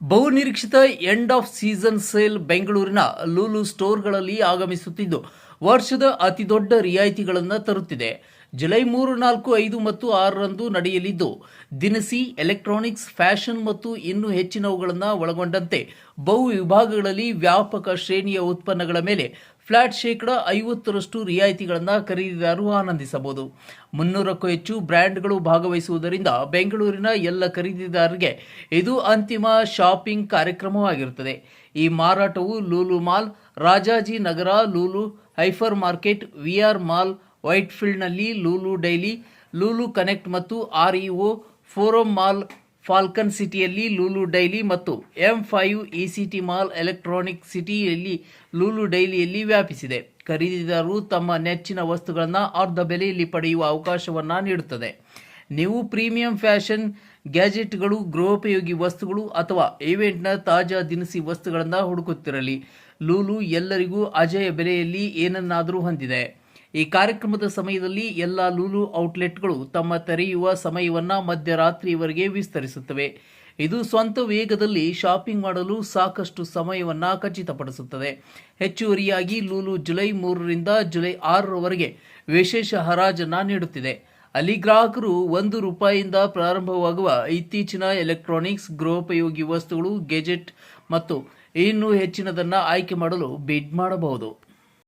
ಬಹುನಿರೀಕ್ಷಿತ end of season sale ಬೆಂಗಳೂರಿನ ಲೂಲು ಸ್ಟೋರ್ಗಳಲ್ಲಿ ಆಗಮಿಸುತ್ತಿದ್ದು ವರ್ಷದ ಅತಿದೊಡ್ಡ ರಿಯಾಯಿತಿಗಳನ್ನು ತರುತ್ತಿದೆ. ಜುಲೈ ಮೂರು, ನಾಲ್ಕು, ಐದು ಮತ್ತು ಆರರಂದು ನಡೆಯಲಿದ್ದು, ದಿನಸಿ, ಎಲೆಕ್ಟ್ರಾನಿಕ್ಸ್, ಫ್ಯಾಷನ್ ಮತ್ತು ಇನ್ನೂ ಹೆಚ್ಚಿನವುಗಳನ್ನು ಒಳಗೊಂಡಂತೆ ಬಹು ವಿಭಾಗಗಳಲ್ಲಿ ವ್ಯಾಪಕ ಶ್ರೇಣಿಯ ಉತ್ಪನ್ನಗಳ ಮೇಲೆ ಫ್ಲಾಟ್ ಶೇಕಡ ಐವತ್ತರಷ್ಟು ರಿಯಾಯಿತಿಗಳನ್ನು ಖರೀದಿದಾರರು ಆನಂದಿಸಬಹುದು. ಮುನ್ನೂರಕ್ಕೂ ಹೆಚ್ಚು ಬ್ರ್ಯಾಂಡ್ಗಳು ಭಾಗವಹಿಸುವುದರಿಂದ ಬೆಂಗಳೂರಿನ ಎಲ್ಲ ಖರೀದಿದಾರರಿಗೆ ಇದು ಅಂತಿಮ ಶಾಪಿಂಗ್ ಕಾರ್ಯಕ್ರಮವಾಗಿರುತ್ತದೆ. ಈ ಮಾರಾಟವು Lulu mall, Rajaji Nagar, Lulu hyper market V R mall ವೈಟ್ಫೀಲ್ಡ್ನಲ್ಲಿ Lulu daily, Lulu connect ಮತ್ತು R E O forum mall Falcon ಸಿಟಿಯಲ್ಲಿ ಲೂಲು ಡೈಲಿ ಮತ್ತು M five E city mall electronic ಸಿಟಿಯಲ್ಲಿ ಲೂಲು ಡೈಲಿಯಲ್ಲಿ ವ್ಯಾಪಿಸಿದೆ. ಖರೀದಿದಾರರು ತಮ್ಮ ನೆಚ್ಚಿನ ವಸ್ತುಗಳನ್ನು ಅರ್ಧ ಬೆಲೆಯಲ್ಲಿ ಪಡೆಯುವ ಅವಕಾಶವನ್ನು ನೀಡುತ್ತದೆ. ನೀವು ಪ್ರೀಮಿಯಂ ಫ್ಯಾಷನ್ ಗ್ಯಾಜೆಟ್ಗಳು, ಗೃಹೋಪಯೋಗಿ ವಸ್ತುಗಳು ಅಥವಾ ಈವೆಂಟ್ನ ತಾಜಾ ದಿನಸಿ ವಸ್ತುಗಳನ್ನು ಹುಡುಕುತ್ತಿರಲಿ. ಲೂಲು ಎಲ್ಲರಿಗೂ ಅಜಯ ಬೆಲೆಯಲ್ಲಿ ಏನನ್ನಾದರೂ ಹೊಂದಿದೆ. ಈ ಕಾರ್ಯಕ್ರಮದ ಸಮಯದಲ್ಲಿ ಎಲ್ಲ ಲೂಲು ಔಟ್ಲೆಟ್ಗಳು ತಮ್ಮ ತೆರೆಯುವ ಸಮಯವನ್ನು ಮಧ್ಯರಾತ್ರಿಯವರೆಗೆ ವಿಸ್ತರಿಸುತ್ತವೆ. ಇದು ಸ್ವಂತ ವೇಗದಲ್ಲಿ ಶಾಪಿಂಗ್ ಮಾಡಲು ಸಾಕಷ್ಟು ಸಮಯವನ್ನು ಖಚಿತಪಡಿಸುತ್ತದೆ. ಹೆಚ್ಚುವರಿಯಾಗಿ ಲೂಲು ಜುಲೈ ಮೂರರಿಂದ ಜುಲೈ ಆರರವರೆಗೆ ವಿಶೇಷ ಹರಾಜನ್ನು ನೀಡುತ್ತಿದೆ. ಅಲ್ಲಿ ಗ್ರಾಹಕರು ಒಂದು ರೂಪಾಯಿಯಿಂದ ಪ್ರಾರಂಭವಾಗುವ ಇತ್ತೀಚಿನ ಎಲೆಕ್ಟ್ರಾನಿಕ್ಸ್, ಗೃಹೋಪಯೋಗಿ ವಸ್ತುಗಳು ಗೆಜೆಟ್ ಮತ್ತು ಇನ್ನೂ ಹೆಚ್ಚಿನದನ್ನು ಆಯ್ಕೆ ಮಾಡಲು ಬಿಡ್ ಮಾಡಬಹುದು.